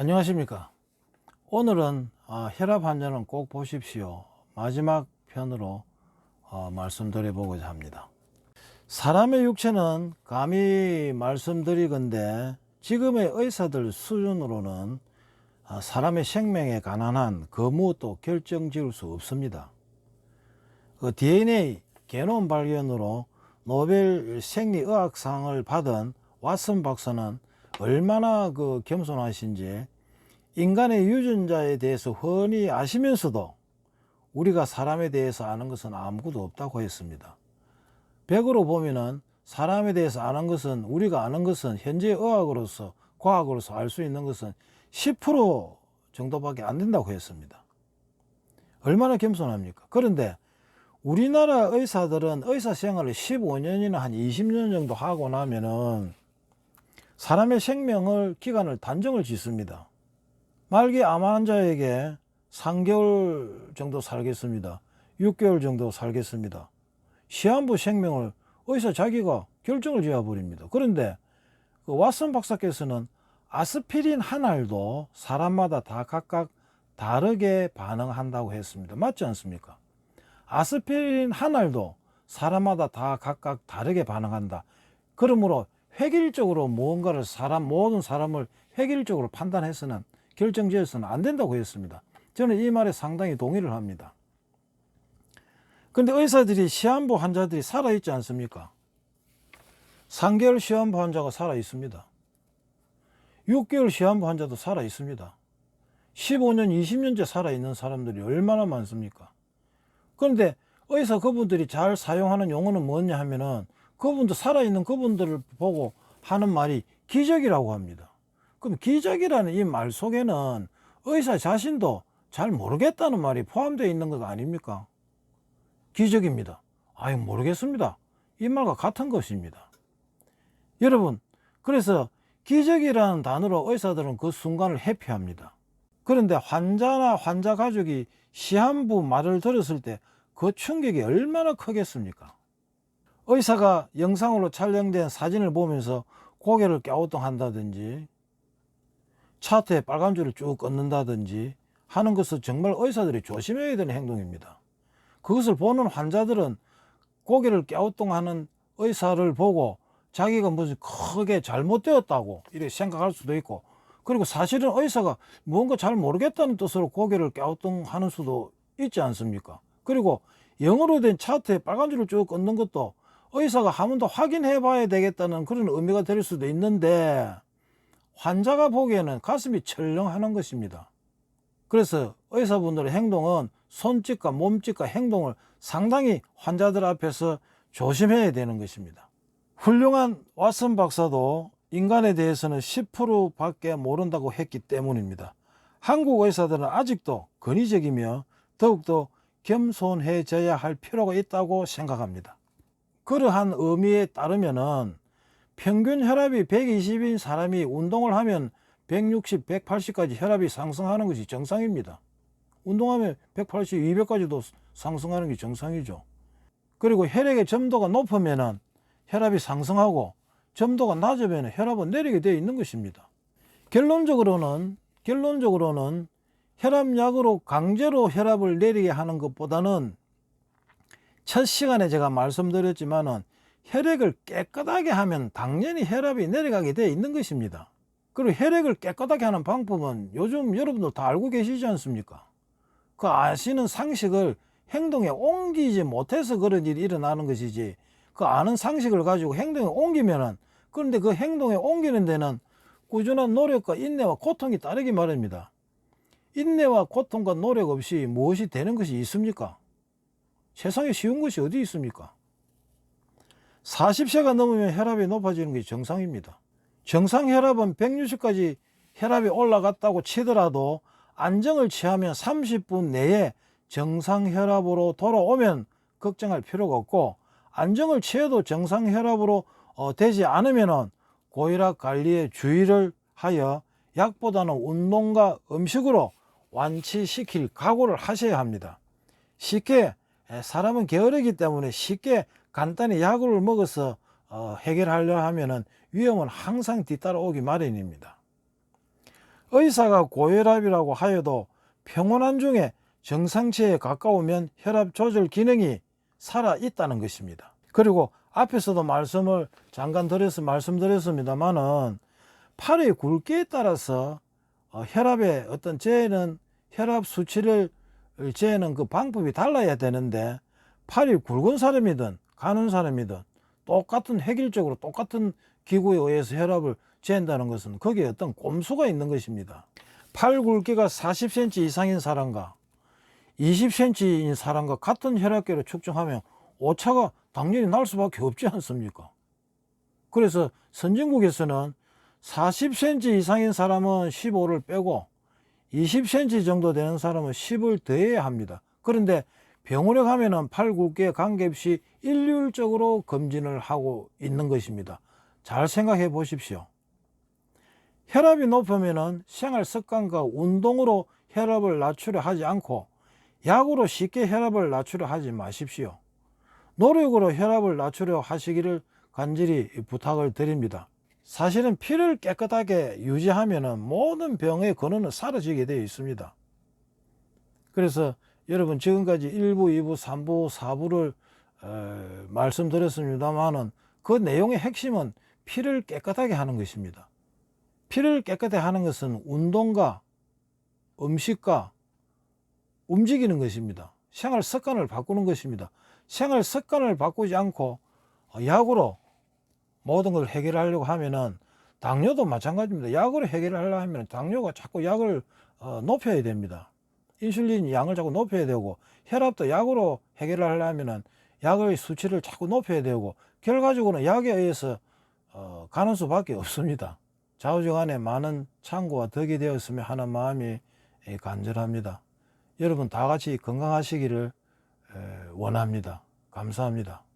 안녕하십니까. 오늘은 아, 혈압 환자는 꼭 보십시오. 마지막 편으로 어, 말씀드려 보고자 합니다. 사람의 육체는 감히 말씀드리건대 지금의 의사들 수준으로는 아, 사람의 생명에 관한 그 무엇도 결정 지을 수 없습니다. 그 DNA 게놈 발견으로 노벨 생리의학상을 받은 왓슨 박사는 얼마나 그 겸손하신지 인간의 유전자에 대해서 훤히 아시면서도 우리가 사람에 대해서 아는 것은 아무것도 없다고 했습니다. 100으로 보면은 사람에 대해서 아는 것은 우리가 아는 것은 현재 의학으로서 과학으로서 알 수 있는 것은 10% 정도밖에 안 된다고 했습니다. 얼마나 겸손합니까? 그런데 우리나라 의사들은 의사 생활을 15년이나 한 20년 정도 하고 나면은 사람의 생명을 기간을 단정을 짓습니다. 말기 암 환자에게 3개월 정도 살겠습니다. 6개월 정도 살겠습니다. 시한부 생명을 의사 자기가 결정을 지어 버립니다. 그런데 그 왓슨 박사께서는 아스피린 한 알도 사람마다 다 각각 다르게 반응한다고 했습니다. 맞지 않습니까? 아스피린 한 알도 사람마다 다 각각 다르게 반응한다. 그러므로 획일적으로 무언가를 사람 모든 사람을 획일적으로 판단해서는 결정지어서는 안 된다고 했습니다. 저는 이 말에 상당히 동의를 합니다. 그런데 의사들이 시한부 환자들이 살아 있지 않습니까? 3개월 시한부 환자가 살아 있습니다. 6개월 시한부 환자도 살아 있습니다. 15년, 20년째 살아 있는 사람들이 얼마나 많습니까? 그런데 의사 그분들이 잘 사용하는 용어는 뭐냐 하면은 그분들 살아있는 그분들을 보고 하는 말이 기적이라고 합니다. 그럼 기적이라는 이 말 속에는 의사 자신도 잘 모르겠다는 말이 포함되어 있는 것 아닙니까? 기적입니다. 아유, 모르겠습니다. 이 말과 같은 것입니다. 여러분, 그래서 기적이라는 단어로 의사들은 그 순간을 회피합니다. 그런데 환자나 환자 가족이 시한부 말을 들었을 때 그 충격이 얼마나 크겠습니까? 의사가 영상으로 촬영된 사진을 보면서 고개를 갸우뚱한다든지 차트에 빨간 줄을 쭉 끊는다든지 하는 것은 정말 의사들이 조심해야 되는 행동입니다. 그것을 보는 환자들은 고개를 갸우뚱하는 의사를 보고 자기가 무슨 크게 잘못되었다고 이렇게 생각할 수도 있고 그리고 사실은 의사가 뭔가 잘 모르겠다는 뜻으로 고개를 갸우뚱하는 수도 있지 않습니까? 그리고 영어로 된 차트에 빨간 줄을 쭉 끊는 것도 의사가 한 번 더 확인해 봐야 되겠다는 그런 의미가 될 수도 있는데 환자가 보기에는 가슴이 철렁하는 것입니다. 그래서 의사분들의 행동은 손짓과 몸짓과 행동을 상당히 환자들 앞에서 조심해야 되는 것입니다. 훌륭한 왓슨 박사도 인간에 대해서는 10% 밖에 모른다고 했기 때문입니다. 한국 의사들은 아직도 권위적이며 더욱더 겸손해져야 할 필요가 있다고 생각합니다. 그러한 의미에 따르면은 평균 혈압이 120인 사람이 운동을 하면 160, 180까지 혈압이 상승하는 것이 정상입니다. 운동하면 180, 200까지도 상승하는 게 정상이죠. 그리고 혈액의 점도가 높으면은 혈압이 상승하고 점도가 낮으면 혈압은 내리게 되어 있는 것입니다. 결론적으로는 결론적으로는 혈압약으로 강제로 혈압을 내리게 하는 것보다는 첫 시간에 제가 말씀드렸지만은 혈액을 깨끗하게 하면 당연히 혈압이 내려가게 되어 있는 것입니다. 그리고 혈액을 깨끗하게 하는 방법은 요즘 여러분들 다 알고 계시지 않습니까? 그 아시는 상식을 행동에 옮기지 못해서 그런 일이 일어나는 것이지 그 아는 상식을 가지고 행동에 옮기면은 그런데 그 행동에 옮기는 데는 꾸준한 노력과 인내와 고통이 따르기 마련입니다. 인내와 고통과 노력 없이 무엇이 되는 것이 있습니까? 세상에 쉬운 것이 어디 있습니까? 40세가 넘으면 혈압이 높아지는 게 정상입니다. 정상 혈압은 160까지 혈압이 올라갔다고 치더라도 안정을 취하면 30분 내에 정상 혈압으로 돌아오면 걱정할 필요가 없고 안정을 취해도 정상 혈압으로 어, 되지 않으면 고혈압 관리에 주의를 하여 약보다는 운동과 음식으로 완치시킬 각오를 하셔야 합니다. 쉽게 에, 사람은 게으르기 때문에 쉽게 간단히 약을 먹어서 어, 해결하려 하면은 위험은 항상 뒤따라오기 마련입니다. 의사가 고혈압이라고 하여도 평온한 중에 정상치에 가까우면 혈압 조절 기능이 살아 있다는 것입니다. 그리고 앞에서도 말씀을 잠깐 드려서 말씀드렸습니다만은 팔의 굵기에 따라서 어, 혈압의 어떤 재는 혈압 수치를 재는 그 방법이 달라야 되는데 팔이 굵은 사람이든 가는 사람이든 똑같은 획일적으로 똑같은 기구에 의해서 혈압을 재는다는 것은 거기에 어떤 꼼수가 있는 것입니다. 팔 굵기가 40cm 이상인 사람과 20cm인 사람과 같은 혈압계를 측정하면 오차가 당연히 날 수밖에 없지 않습니까? 그래서 선진국에서는 40cm 이상인 사람은 15를 빼고 20cm 정도 되는 사람은 10을 더해야 합니다. 그런데 병원에 가면은 팔 굵기에 관계없이 일률적으로 검진을 하고 있는 것입니다. 잘 생각해 보십시오. 혈압이 높으면은 생활 습관과 운동으로 혈압을 낮추려 하지 않고 약으로 쉽게 혈압을 낮추려 하지 마십시오. 노력으로 혈압을 낮추려 하시기를 간절히 부탁을 드립니다. 사실은 피를 깨끗하게 유지하면 모든 병의 근원은 사라지게 되어 있습니다. 그래서 여러분 지금까지 1부, 2부, 3부, 4부를 어, 말씀드렸습니다만은 그 내용의 핵심은 피를 깨끗하게 하는 것입니다. 피를 깨끗하게 하는 것은 운동과 음식과 움직이는 것입니다. 생활 습관을 바꾸는 것입니다. 생활 습관을 바꾸지 않고 약으로 모든 걸 해결하려고 하면은 당뇨도 마찬가지입니다. 약으로 해결하려고 하면 당뇨가 자꾸 약을 어, 높여야 됩니다. 인슐린 양을 자꾸 높여야 되고 혈압도 약으로 해결하려면은 약의 수치를 자꾸 높여야 되고 결과적으로는 약에 의해서 어, 가는 수밖에 없습니다. 좌우지간에 많은 참고와 덕이 되었으면 하는 마음이 예, 간절합니다. 여러분 다 같이 건강하시기를 에, 원합니다. 감사합니다.